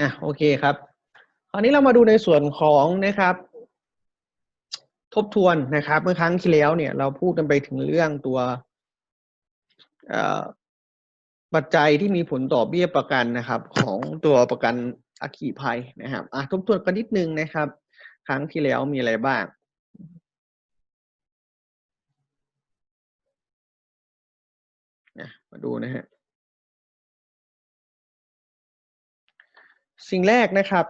อะโอเคครับคราวนี้เรามาดูในส่วนของนะครับ ทบทวนนะครับ เมื่อครั้งที่แล้วเนี่ยเราพูดกันไปถึงเรื่องตัวปัจจัยที่มีผลต่อเบี้ยประกันนะครับ ของตัวประกันอัคคีภัยนะครับอะทบทวนกันนิดนึงนะครับ ครั้งที่แล้วมีอะไรบ้างนะมาดูนะฮะ สิ่งแรกนะครับ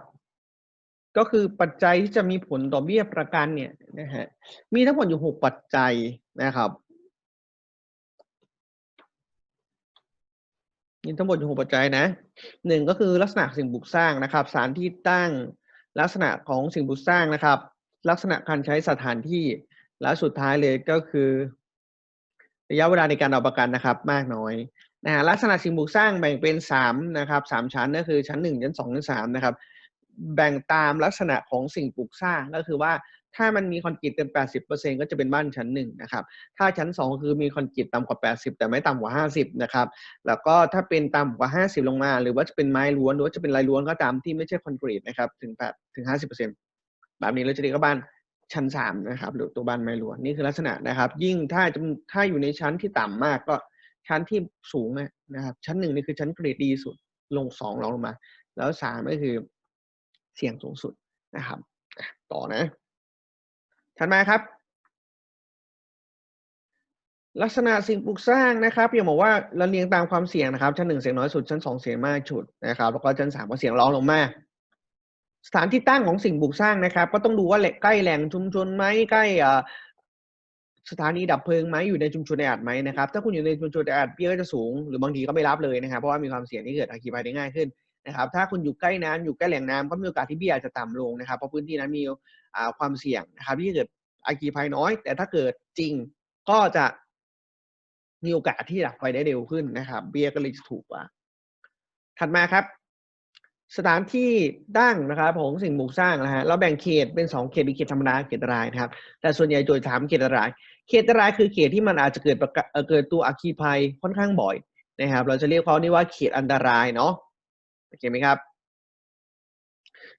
ก็คือปัจจัยที่จะมีผลต่อเบี้ยประกันเนี่ยนะฮะมีทั้งหมดอยู่หกปัจจัยนะครับมีทั้งหมดอยู่หกปัจจัยนะหนึ่งก็คือลักษณะสิ่งปลูกสร้างนะครับ สานที่ตั้งลักษณะของสิ่งปลูกสร้างนะครับ ลักษณะการใช้สถานที่และสุดท้ายเลยก็คือ ระยะเวลาในการเอาประกันนะครับ มากน้อย นะฮะลักษณะสิ่งปลูกสร้างแบ่งเป็นสามนะครับสามชั้นก็คือชั้นหนึ่งชั้นสองชั้นสามนะครับ แบ่งตามลักษณะของสิ่งปลูกสร้างก็คือว่าถ้ามันมีคอนกรีตเกิน80%ก็จะเป็นบ้านชั้นหนึ่งนะครับ ถ้าชั้น 2 คือมีคอนกรีตต่ำกว่า 80 แต่ไม่ต่ำกว่า 50 นะครับ แล้วก็ถ้าเป็นต่ำกว่า 50 ลงมา หรือว่าจะเป็นไม้ล้วน หรือว่าจะเป็นลายล้วนก็ตามที่ไม่ใช่คอนกรีตนะครับ ถึง8ถึง 50 แบบนี้เราจะเรียกว่าบ้านชั้น 3 นะครับ หรือตัวบ้านไม้ล้วน นี่คือลักษณะนะครับ ยิ่งถ้าถ้าอยู่ในชั้นที่ต่ำมากก็ ชั้นที่สูงนะครับ ชั้นหนึ่งนี่คือชั้นเกรดดีสุดลงสองรองลงมา แล้วสามก็คือเสี่ยงสูงสุดนะครับ ต่อนะถัดมาครับ ลักษณะสิ่งปลูกสร้างนะครับอย่างบอกว่าเราเรียงตามความเสี่ยงนะครับ ชั้นหนึ่งเสี่ยงน้อยสุด ชั้นสองเสี่ยงมากสุดนะครับ แล้วก็ชั้นสามก็เสี่ยงรองลงมาสถานที่ตั้งของสิ่งปลูกสร้างนะครับ ก็ต้องดูว่าใกล้แหล่งชุมชนไหมใกล้ สถานีดับเพลิงไหมอยู่ในชุมชนแออัดไหมนะครับถ้าคุณอยู่ในชุมชนแออัดเบี้ยก็จะสูงหรือบางทีก็ไม่รับเลยนะครับเพราะว่ามีความเสี่ยงที่เกิดอัคคีภัยได้ง่ายขึ้นนะครับถ้าคุณอยู่ใกล้น้ำอยู่ใกล้แหล่งน้ำก็มีโอกาสที่เบี้ยจะต่ำลงนะครับเพราะพื้นที่นั้นมีความเสี่ยงนะครับที่จะเกิดอัคคีภัยน้อย แต่ถ้าเกิดจริงก็จะมีโอกาสที่ดับไฟได้เร็วขึ้นนะครับ เบี้ยก็เลยจะถูกกว่า ถัดมาครับ สถานที่ตั้งนะครับของสิ่งปลูกสร้างนะฮะเราแบ่งเขตเป็นสองเขตมีเขตธรรมดาเขตรายนะครับ แต่ส่วนใหญ่โดยถามเขตราย เขตรายคือเขตที่มันอาจจะเกิดเกิดตัวอัคคีภัยค่อนข้างบ่อยนะครับ เราจะเรียกเขานี่ว่าเขตอันตรายเนาะโอเคไหมครับ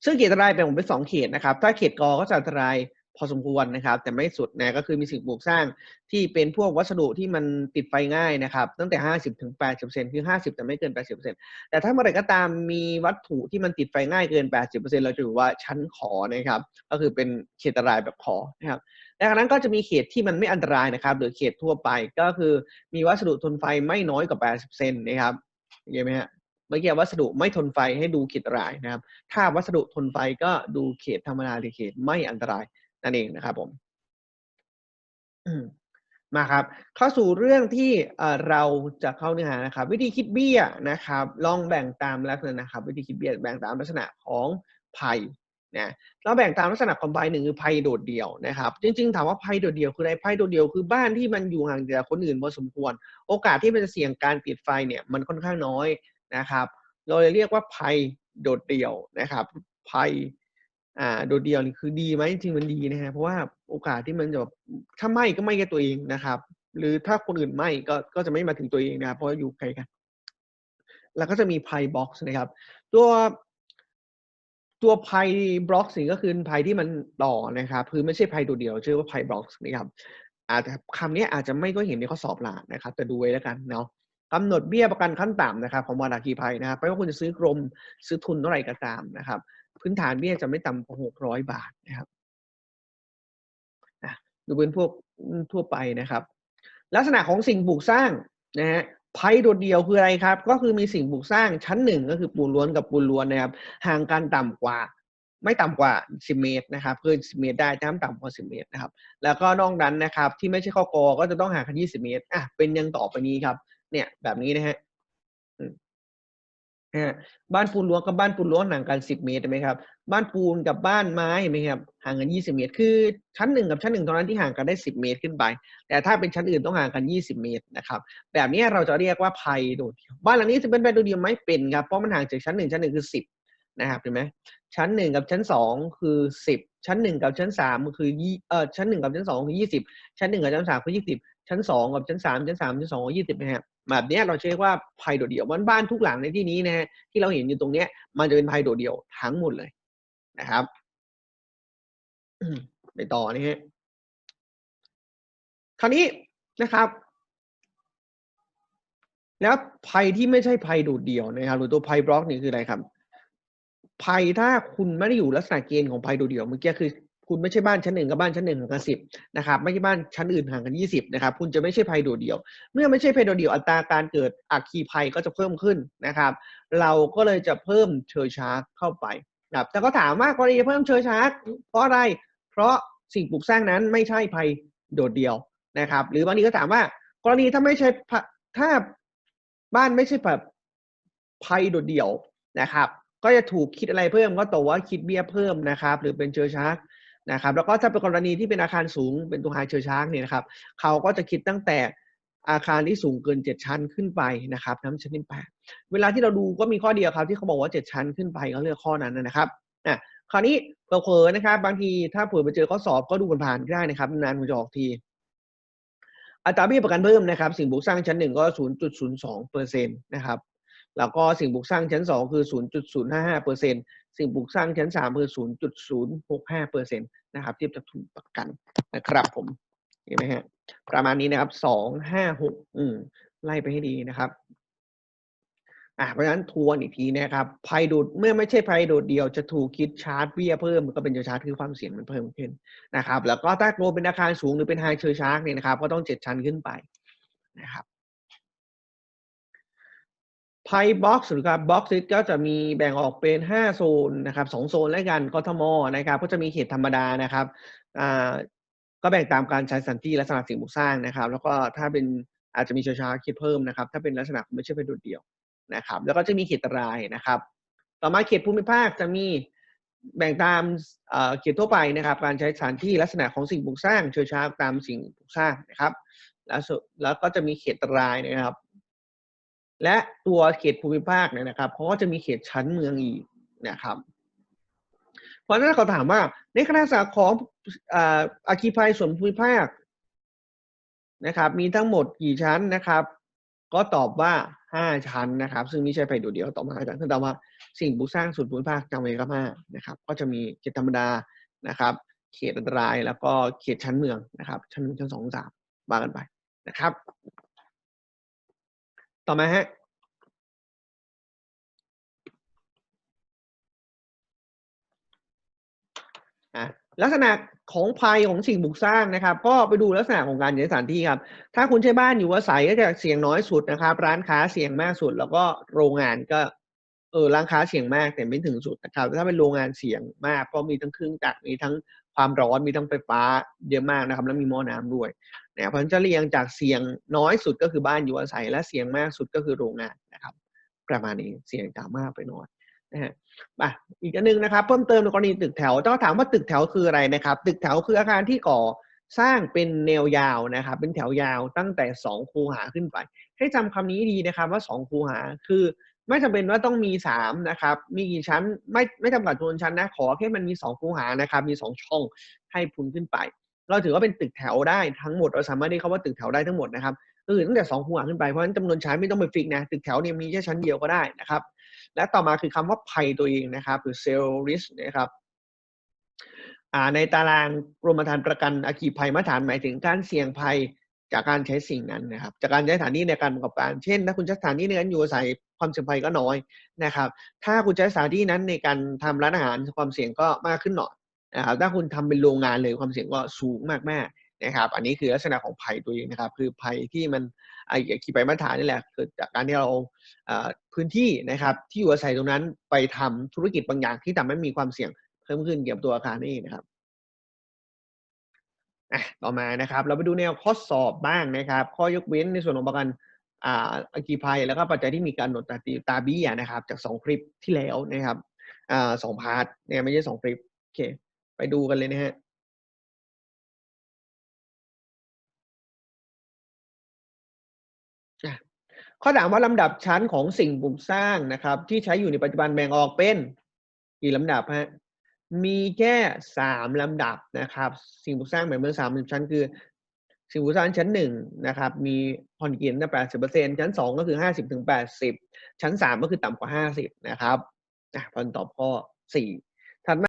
ซึ่งเขตอันตรายแบ่งออกเป็นสองเขตนะครับ ถ้าเขตกอก็จะอันตราย พอสมควรนะครับ แต่ไม่สุดนะก็คือมีสิ่งปลูกสร้างที่เป็นพวกวัสดุที่มันติดไฟง่ายนะครับ ตั้งแต่ 50ถึง80%คือ 50 แต่ไม่เกิน 80%แต่ถ้าเมื่อไหร่ก็ตามมีวัตถุที่มันติดไฟง่ายเกิน 80%เราจะถือว่าชั้นขอนะครับ ก็คือเป็นเขตอันตรายแบบขอนะครับดังนั้นก็จะมีเขตที่มันไม่อันตรายนะครับ หรือเขตทั่วไปก็คือมีวัสดุทนไฟไม่น้อยกว่า 80%นะครับเห็นไหมฮะเมื่อกี้วัสดุไม่ทนไฟให้ดูเขตรายนะครับ ถ้าวัสดุทนไฟก็ดูเขตธรรมดาหรือเขตไม่อันตราย นั่นเองนะครับผมมาครับ เข้าสู่เรื่องที่เราจะเข้าเนื้อหานะครับ วิธีคิดเบี้ยนะครับ ลองแบ่งตามลักษณะนะครับ วิธีคิดเบี้ยแบ่งตามลักษณะของภัยนะเราแบ่งตามลักษณะของภัยหนึ่งคือภัยโดดเดี่ยวนะครับ จริงๆ ถามว่าภัยโดดเดี่ยวคืออะไรภัยโดดเดี่ยวคือบ้านที่มันอยู่ห่างจากคนอื่นพอสมควร โอกาสที่มันจะเสี่ยงการติดไฟเนี่ยมันค่อนข้างน้อยนะครับ เราเลยเรียกว่าภัยโดดเดี่ยวนะครับ ภัย อ่าโดดเดี่ยวนี่คือดีไหมจริงมันดีนะฮะเพราะว่าโอกาสที่มันจะถ้าไม่ก็ไม่แค่ตัวเองนะครับ หรือถ้าคนอื่นไม่ก็ก็จะไม่มาถึงตัวเองนะเพราะอยู่ไกลกัน แล้วก็จะมีไพ่บ็อกซ์นะครับ ตัวตัวไพ่บล็อกสิ่งก็คือไพ่ที่มันต่อนะครับคือไม่ใช่ไพ่ตัวเดียวชื่อว่าไพ่บล็อกนะครับอาจจะคำนี้อาจจะไม่ก็เห็นในข้อสอบหลานะครับ แต่ดูไว้แล้วกันเนาะ กำหนดเบี้ยประกันขั้นต่ำนะครับของวาราคีภัยนะครับไม่ว่าคุณจะซื้อกรมซื้อทุนเท่าไหร่ก็ตามนะครับ พื้นฐานเบี้ยจะไม่ต่ำกว่าหกร้อยบาทนะครับดูเป็นพวกทั่วไปนะครับ ลักษณะของสิ่งปลูกสร้างนะฮะไพ่โดดเดียวคืออะไรครับ ก็คือมีสิ่งปลูกสร้างชั้นหนึ่งก็คือปูนล้วนกับปูนล้วนนะครับ ห่างกันต่ำกว่า ไม่ต่ำกว่า 10 เมตรนะครับเกิน10 เมตรได้แต่ไม่ต่ำกว่า 10 เมตรนะครับ แล้วก็นอกนั้นนะครับ ที่ไม่ใช่ข้อกอก็จะต้องห่างกัน 20 เมตรอะเป็นยังต่อไปนี้ครับ เนี่ยแบบนี้นะฮะบ้านปูนล้วนกับบ้านปูนล้วนห่างกัน10เมตรใช่ไหมครับ บ้านปูนกับบ้านไม้เห็นไหมครับห่างกัน20เมตร คือชั้นหนึ่งกับชั้นหนึ่งตอนนั้นที่ห่างกันได้10เมตรขึ้นไป แต่ถ้าเป็นชั้นอื่นต้องห่างกัน20เมตรนะครับ แบบนี้เราจะเรียกว่าภัยโดดเดี่ยวบ้านหลังนี้จะเป็นภัยโดดเดี่ยวไหมเป็นครับเพราะมันห่างจากชั้นหนึ่งชั้นหนึ่งคือ10นะครับเห็นไหมชั้นหนึ่งกับชั้นสองคือสิบชั้นหนึ่งกับชั้นสามคือยี่เออชั้นหนึ่งกับชั้นสองคือยี่สิบชั้นหนึ่งกับชั้นสามคือยี่สิบชั้นสองกับชั้นสามชั้นสามชั้นสองยี่สิบนะฮะ แบบนี้เราเรียกว่าภัยโดดเดี่ยวมันบ้านทุกหลังในที่นี้นะฮะที่เราเห็นอยู่ตรงเนี้ย มันจะเป็นภัยโดดเดี่ยวทั้งหมดเลยนะครับไปต่อนี่ฮะคราวนี้นะครับ แล้วภัยที่ไม่ใช่ภัยโดดเดี่ยวนะครับหรือตัวภัยบล็อกนี่คืออะไรครับภัยถ้าคุณไม่ได้อยู่ลักษณะเกณฑ์ของภัยโดดเดี่ยวเมื่อกี้คือ คุณไม่ใช่บ้านชั้นหนึ่งกับบ้านชั้นหนึ่งห่างกันสิบนะครับไม่ใช่บ้านชั้นอื่นห่างกันยี่สิบนะครับคุณจะไม่ใช่ภัยโดดเดี่ยว เมื่อไม่ใช่ภัยโดดเดี่ยวอัตราการเกิดอัคคีภัยก็จะเพิ่มขึ้นนะครับ เราก็เลยจะเพิ่มเชอร์ชาร์กเข้าไปนะครับแต่ก็ถามว่ากรณีเพิ่มเชอร์ชาร์กเพราะอะไร เพราะสิ่งปลูกสร้างนั้นไม่ใช่ภัยโดดเดี่ยวนะครับ หรือบางทีก็ถามว่ากรณีถ้าไม่ใช่ถ้าบ้านไม่ใช่แบบภัยโดดเดี่ยวนะครับ ก็จะถูกคิดอะไรเพิ่มก็ตัวว่าคิดเบี้ยเพิ่มนะครับ หรือเป็นเชอร์ชาร์ก นะครับแล้วก็ถ้าเป็นกรณีที่เป็นอาคารสูงเป็นตัวไฮเชอร์ชาร์กเนี่ยนะครับเขาก็จะคิดตั้งแต่อาคารที่สูงเกินเจ็ดชั้นขึ้นไปนะครับน้ำชั้นที่แปดเวลาที่เราดูก็มีข้อเดียวครับที่เขาบอกว่าเจ็ดชั้นขึ้นไปเขาเลือกข้อนั้นนะครับอะคราวนี้เผลอๆนะครับ บางทีถ้าเผื่อไปเจอข้อสอบก็ดูผ่านๆได้นะครับ นานมันจะออกทีอัตราเบี้ยประกันเพิ่มนะครับ สิ่งบุกสร้างชั้นหนึ่งก็ 0.02เปอร์เซ็นต์นะครับ แล้วก็สิ่งบุกสร้างชั้นสองคือ 0.055เปอร์เซ็นต์สิ่งบุกสร้างชั้นสามคือ 0.065เปอร์เซ็นต์นะครับเทียบจากทุนประกันนะครับผมเห็นไหมฮะประมาณนี้นะครับสองห้าหกอืมไล่ไปให้ดีนะครับอ่าเพราะฉะนั้นทวนอีกทีนะครับภัยโดดเมื่อไม่ใช่ภัยโดดเดียวจะถูกคิดชาร์จเบี้ยเพิ่มก็เป็นเชอร์ชาร์จคือความเสี่ยงมันเพิ่มขึ้นนะครับ แล้วก็ถ้าโกเป็นอาคารสูงหรือเป็นไฮเชอร์ชาร์จเนี่ยนะครับ ก็ต้องเจ็ดชั้นขึ้นไปนะครับ ไพ่บ็อกซ์หรือครับบ็อกซ์ก็จะมีแบ่งออกเป็น 5 โซนนะครับสองโซนแล้วกันกทมนะครับ ก็จะมีเขตธรรมดานะครับอ่าก็แบ่งตามการใช้สถานที่ลักษณะสิ่งปลูกสร้างนะครับ แล้วก็ถ้าเป็นอาจจะมีชาชาคิดเพิ่มนะครับ ถ้าเป็นลักษณะไม่ใช่เป็นโดดเดี่ยวนะครับ แล้วก็จะมีเขตรายนะครับ ต่อมาเขตภูมิภาคจะมีแบ่งตามเขตทั่วไปนะครับ การใช้สถานที่ลักษณะของสิ่งปลูกสร้างเชิญชาตามสิ่งปลูกสร้างนะครับ แล้วแล้วก็จะมีเขตรายนะครับ และตัวเขตภูมิภาคเนี่ยนะครับเขาก็จะมีเขตชั้นเมืองอีกนะครับ เพราะฉะนั้นเขาถามว่า ในคณะศาของอาคีภัยส่วนภูมิภาคนะครับ มีทั้งหมดกี่ชั้นนะครับ ก็ตอบว่าห้าชั้นนะครับ ซึ่งไม่ใช่ภัยโดดเดี่ยวต่อมาอาจารย์ท่านตอบว่าสิ่งปลูกสร้างส่วนภูมิภาคจำไว้ก็มานะครับ ก็จะมีเขตธรรมดานะครับ เขตอันตรายแล้วก็เขตชั้นเมืองนะครับ ชั้นหนึ่งชั้นสองสามว่ากันไปนะครับ ต่อมาฮะ ลักษณะของภัยของสิ่งบุกสร้างนะครับ ก็ไปดูลักษณะของการใช้สถานที่ครับ ถ้าคุณใช้บ้านอยู่อาศัยก็จะเสี่ยงน้อยสุดนะครับ ร้านค้าเสี่ยงมากสุด แล้วก็โรงงานก็เออร้านค้าเสี่ยงมากแต่ไม่ถึงสุดนะครับ ถ้าเป็นโรงงานเสี่ยงมากเพราะมีทั้งเครื่องจักรมีทั้ง ความร้อนมีทั้งไฟฟ้าเยอะมากนะครับ แล้วมีหม้อน้ำด้วยนะเพราะฉะนั้นจะเรียงจากเสี่ยงน้อยสุดก็คือบ้านอยู่อาศัย และเสี่ยงมากสุดก็คือโรงงานนะครับ ประมาณนี้เสี่ยงจากมากไปน้อยนะฮะอะอีกอันนึงนะครับ เพิ่มเติมในกรณีตึกแถวต้องถามว่าตึกแถวคืออะไรนะครับ ตึกแถวคืออาคารที่ก่อ สร้างเป็นแนวยาวนะครับ เป็นแถวยาวตั้งแต่สองคูหาขึ้นไป ให้จำคำนี้ดีนะครับว่าสองคูหาคือ ไม่จำเป็นว่าต้องมีสามนะครับ มีกี่ชั้นไม่ไม่จำกัดจำนวนชั้นนะขอแค่มันมีสองคูหานะครับ มีสองช่องให้พุนขึ้นไป เราถือว่าเป็นตึกแถวได้ทั้งหมดเราสามารถเรียกเขาว่าตึกแถวได้ทั้งหมดนะครับก็คือตั้งแต่สองคูหาขึ้นไปเพราะฉะนั้นจำนวนชั้นไม่ต้องไปฟิกนะตึกแถวเนี่ยมีแค่ชั้นเดียวก็ได้นะครับ และต่อมาคือคำว่าภัยตัวเองนะครับหรือ sell risk นะครับ ในตารางกรมธรรม์ประกันอาคีภัยมาตรฐานหมายถึงการเสี่ยงภัยจากการใช้สิ่งนั้นนะครับ จากการใช้สถานที่ในการประกอบการ เช่นถ้าคุณใช้สถานที่ในการอยู่อาศัยความเสี่ยงภัยก็น้อยนะครับ ถ้าคุณใช้สถานที่นั้นในการทำร้านอาหารความเสี่ยงก็มากขึ้นหน่อยนะครับ ถ้าคุณทำเป็นโรงงานเลยความเสี่ยงก็สูงมากๆนะครับ อันนี้คือลักษณะของภัยตัวเองนะครับ คือภัยที่มันไอ้ขีไปมาตรฐานนี่แหละเกิดจากการที่เราพื้นที่นะครับ ที่อยู่อาศัยตรงนั้นไปทำธุรกิจบางอย่างที่ทำให้มีความเสี่ยง พิ่มขึ้นเกี่ยวกับตัวอาคารนี่นะครับอะต่อมานะครับ เราไปดูแนวข้อสอบบ้างนะครับ ข้อยกเว้นในส่วนของประกันอ่าอักีภัยแล้วก็ปัจจัยที่มีการหนดตาตีตาบี้นะครับ จากสองคลิปที่แล้วนะครับอ่าสองพาร์ทเนี่ยไม่ใช่สองคลิปโอเค ไปดูกันเลยนะฮะข้อถามว่าลำดับชั้นของสิ่งปลูกสร้างนะครับ ที่ใช้อยู่ในปัจจุบันแบ่งออกเป็นกี่ลำดับฮะ มีแค่สามลำดับนะครับ สิ่งปลูกสร้างแบ่งเป็นสามชั้นคือ สิ่งปลูกสร้างชั้นหนึ่งนะครับ มีผ่อนกินได้แปดสิบเปอร์เซ็นชั้นสองก็คือห้าสิบถึงแปดสิบชั้นสามก็คือต่ำกว่าห้าสิบนะครับอะพอนตอบข้อสี่